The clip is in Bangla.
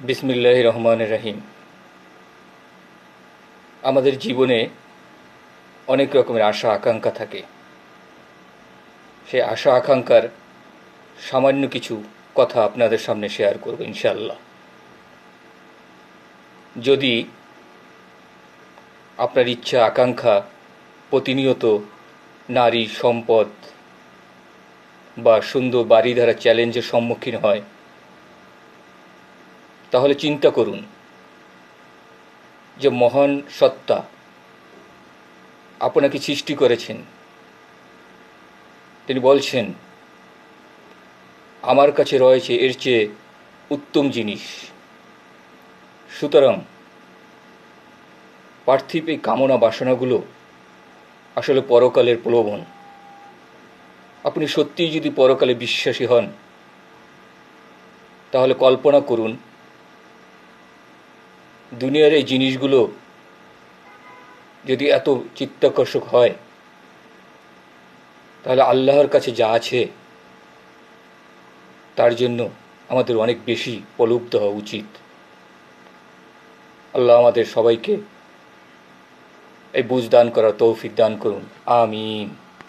বিসমিল্লাহ রহমান রাহিম আমাদের জীবনে অনেক রকমের আশা, আকাঙ্ক্ষা থাকে। সেই আশা, আকাঙ্ক্ষার সামান্য কিছু কথা আপনাদের সামনে শেয়ার করব ইনশাল্লাহ যদি আপনার ইচ্ছা, আকাঙ্ক্ষা প্রতিনিয়ত নারী সম্পদ বা সুন্দর বাড়ি দ্বারা চ্যালেঞ্জের সম্মুখীন হয় তাহলে চিন্তা করুন যে মহান সত্তা আপনাকে সৃষ্টি করেছেন। তিনি বলছেন, আমার কাছে রয়েছে এর চেয়ে উত্তম জিনিস। সুতরাং পার্থিব এই কামনা বাসনাগুলো আসলে পরকালের প্রলোভন। আপনি সত্যিই যদি পরকালে বিশ্বাসী হন, তাহলে কল্পনা করুন দুনিয়ার এই জিনিসগুলো যদি এত চিত্তাকর্ষক হয়, তাহলে আল্লাহর কাছে যা আছে, তার জন্য আমাদের অনেক বেশি প্রলুব্ধ হওয়া উচিত। আল্লাহ আমাদের সবাইকে এই বুঝ দান করার তৌফিক দান করুন। আমিন।